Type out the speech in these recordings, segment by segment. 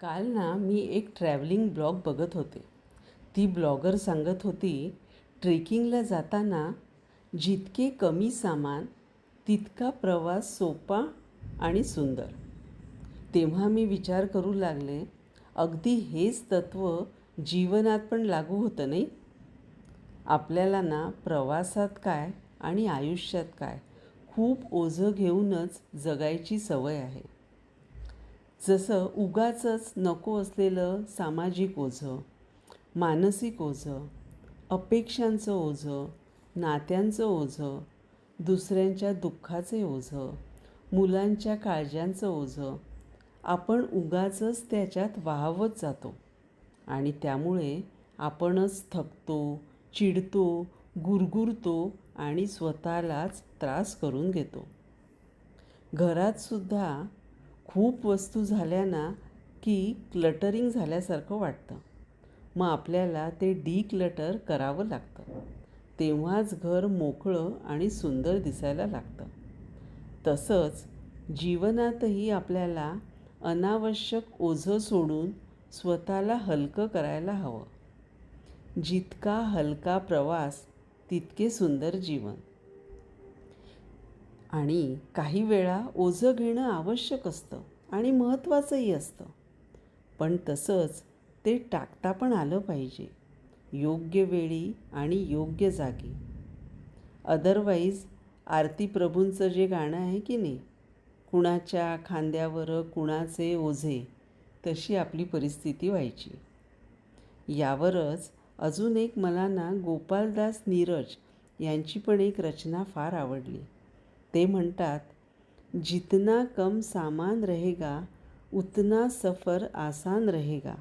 काल ना मी एक ट्रॅव्हलिंग ब्लॉग बघत होते. ती ब्लॉगर सांगत होती ट्रेकिंगला जाताना जितके कमी सामान तितका प्रवास सोपा आणि सुंदर. तेव्हा मी विचार करू लागले अगदी हेच तत्त्व जीवनात पण लागू होतं नाही? आपल्याला ना प्रवासात काय आणि आयुष्यात काय खूप ओझं घेऊनच जगायची सवय आहे. जसं उगाचंच नको असलेलं सामाजिक ओझं मानसिक ओझं अपेक्षांचं ओझं नात्यांचं ओझं दुसऱ्यांच्या दुःखाचे ओझं मुलांच्या काळज्यांचं ओझं आपण उगाचंच त्याच्यात वाहवत जातो. आणि त्यामुळे आपणच थकतो चिडतो गुरगुरतो आणि स्वतःलाच त्रास करून घेतो. घरातसुद्धा खूप वस्तू झाल्या ना की क्लटरिंग झाल्यासारखं वाटतं. मग आपल्याला ते डी क्लटर करावं लागतं. तेव्हाच घर मोकळं आणि सुंदर दिसायला लागतं. तसंच जीवनातही आपल्याला अनावश्यक ओझं सोडून स्वतःला हलकं करायला हवं. जितका हलका प्रवास तितके सुंदर जीवन. आणि काही वेळा ओझं घेणं आवश्यक असतं आणि महत्त्वाचंही असतं. पण तसंच ते टाकता पण आलं पाहिजे. योग्य वेळी आणि योग्य जागी. अदरवाईज आरती प्रभूंचं जे गाणं आहे की नाही कुणाच्या खांद्यावर कुणाचे ओझे तशी आपली परिस्थिती व्हायची. यावरच अजून एक मला ना गोपालदास नीरज यांची पण एक रचना फार आवडली. ते म्हणतात जितना कम सामान रहेगा उतना सफ़र आसान रहेगा.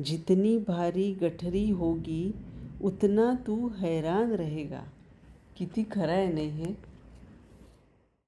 जितनी भारी गठरी होगी उतना तू हैरान रहेगा. किती खरं आहे नाही हे?